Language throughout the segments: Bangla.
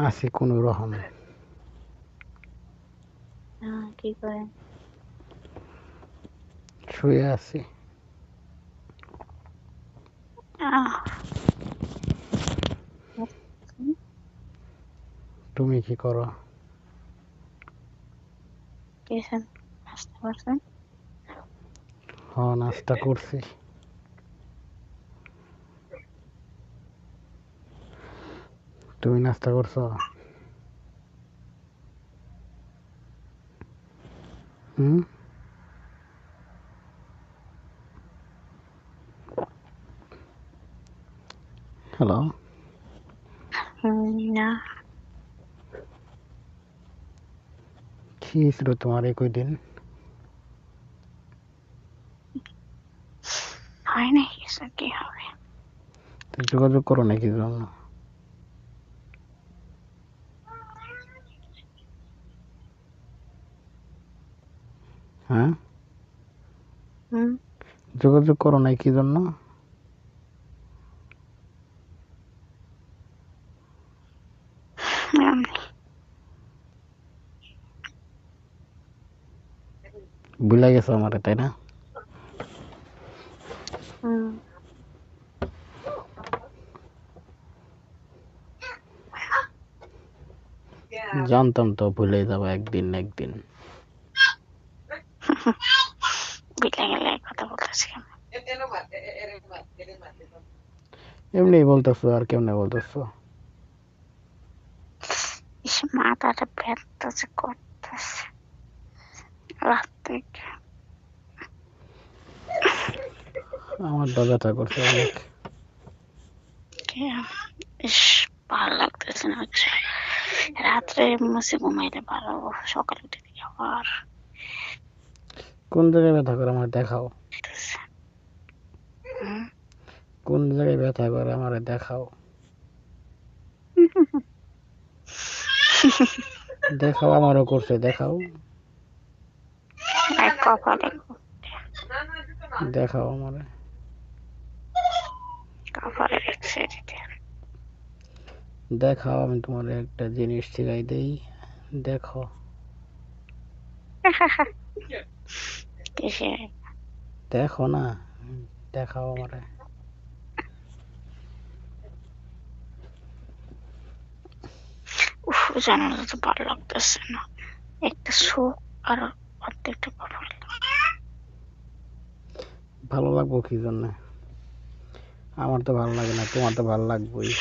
আছে কোন রকম হ্যাঁ, কি করে শুয়ে আছি। তুমি কি করো? গেছেন আসতে পারছেন হ নাস্তা করছি। তুমি নাস্তা করছ? হুম? হ্যালো না। কি ছিল তোমার এই কয়দিন হয় না কিছু কি হবে? যোগাযোগ করো নাকি জন্য? হ্যাঁ? যোগাযোগ করো নাই কি জন্য? ভুলে গেছো আমারে তাই না? জানতাম তো ভুলে যাব একদিন না একদিন। কথা বলতেছি এমনি বলতেছো আর কেমনে বলতেছো? মাথাটা করতেছে। রাত থেকে আমার ব্যথা করছে অনেক। ইস ভালো লাগতেছে না। রাত্রে মুছে ঘুমাইলে ভালো সকালে উঠে আবার। কোন জায়গায় ব্যথা করে আমার দেখাও। কোন জায়গায় ব্যথা করে আমার দেখাও। দেখাও আমারও করছে দেখাও। দেখাও আমারে। দেখাও আমি তোমার একটা জিনিস শিখাই দেই। দেখো দেখো না দেখাও আমারে। তো ভালো লাগতেছে না। একটা শোক আর অর্ধেকটা কপাল ভালো লাগবো কি জন্য? আমার তো ভালো লাগে না তোমার তো ভালো লাগবেই।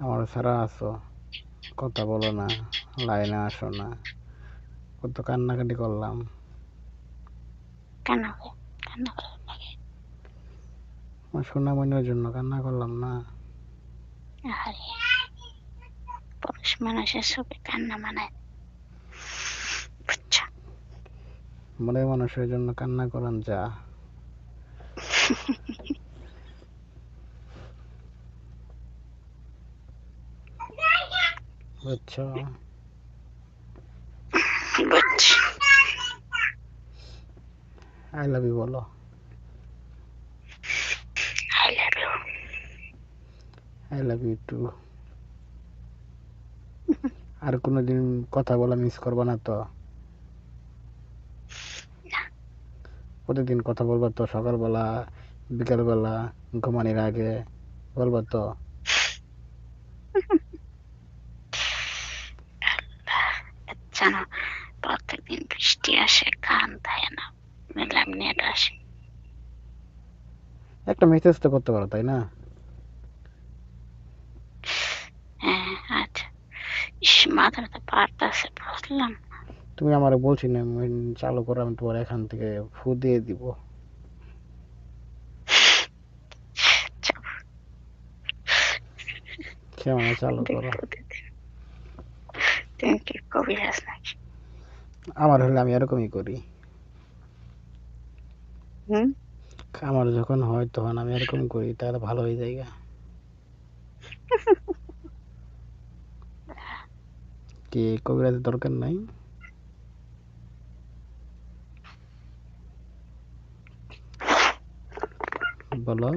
আমার ছাড়া আছো কথা বলো না। লাইনে আসো না। কত কান্নাকাটি করলাম। কেন হবে? কেন ভালো লাগে আমার সোনামণির জন্য কান্না করলাম না। আরে পুরুষ মানুষের কান্না মানায়। মনে মানুষের জন্য কান্না করান যা। বুঝছ? আই লাভ ইউ বলো। I love you. I love you too. আর কোনোদিন কথা বলা মিস করব না তো? প্রতিদিন কথা বলব তো সকালবেলা বিকালবেলা ঘুমানির আগে বলব তো? জানো প্রত্যেকদিন বৃষ্টি আসে কান থাকে না। মেলাম নেট আসে। একটা মেসেজ তো করতে পারো তাই না? হ্যাঁ আচ্ছা। ইস মাথাটা পারতাছে বুঝলাম। তুমি আমার বলছি না চালু করে আমি তোমার এখান থেকে ফু দিয়ে দিব। কেমন চালু করো। তুমি কি নাকি? আমার হলে আমি এরকমই করি। হুম? আমার যখন হয় তখন আমি এরকম করি তাহলে ভালো হয়ে যায়। কি কবিরাজের দরকার নাই। বলো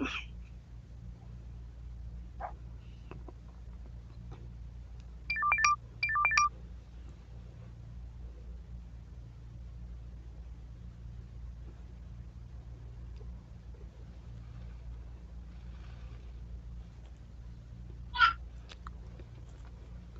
হুম, আজকে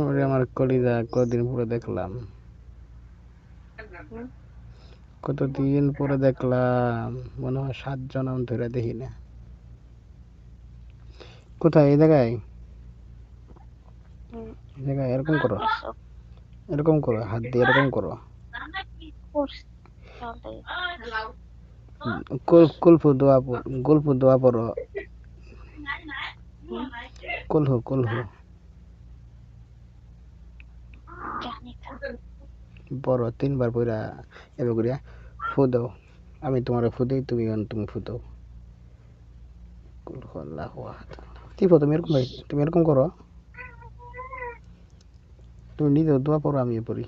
ওরে আমার কলিজা কতদিন পরে দেখলাম। কতদিন পরে দেখলাম, মনে হয় সাত জনম ধরে দেখি না কোথায়, এই জায়গায়? জায়গায় এরকম করো। এরকম করো, হাত দিয়ে এরকম করো। কুলফু দোয়া গুলফু দোয়া পড়ো। কুলহু কুলহু বড় তিনবার পইরা এবার করিয়া আমি তোমার ফু দিই, তুমি তুমি ফু দাও। আল্লাহু আহাদ। তুমি এরকম তুমি এরকম করো। তুমি নিজেও দোয়া পড়ো আমি পড়ি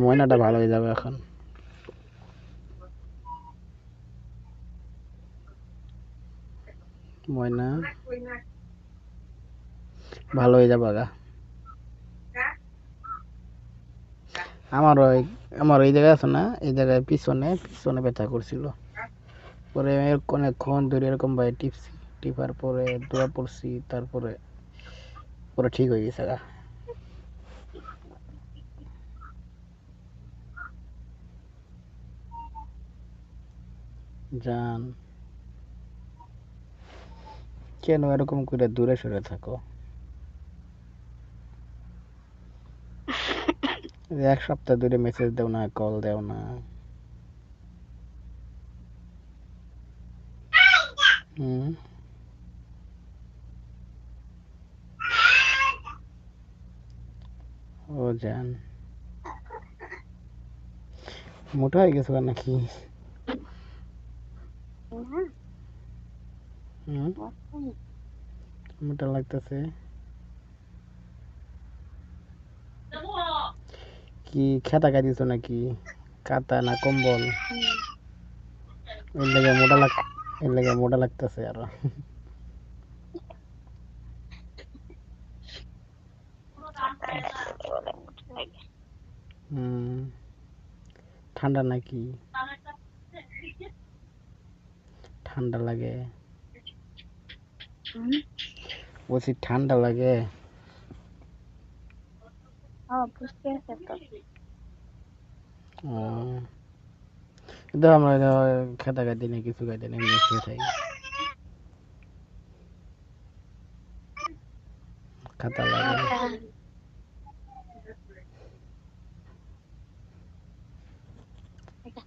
ময়নাটা ভালো হয়ে যাবে এখন ময়না ভালো হয়ে যাবে গা। আমার আমার এই জায়গায় আছে না, এই জায়গায় পিছনে পিছনে ব্যথা করছিল। পরে অনেকক্ষণ ধরে এরকম ভাই টিপছি, টিপার পরে দোয়া পড়ছি, তারপরে পরে ঠিক হয়ে গেছে গা। জান। কেন এরকম করে দূরে সরে থাকো? এক সপ্তাহ ধরে মেসেজ দেও না কল দেও না। ও জান। মোটা হয়ে গেছো নাকি? মোটা লাগতেছে। কি খেতা খাইছো নাকি? কাতা না কম্বল? এর লেগে মোটা লাগ এর লেগে মোটা লাগতেছে আরও। ঠান্ডা নাকি? ঠান্ডা লাগে। বলছি ঠান্ডা লাগে। ও বুঝতে আছে তো। ও কিন্তু আমরা এটা খেতা খাইতে নেই কিছু খাইতে নেই এমনি শুয়ে থাকি। খাতা লাগে। এটা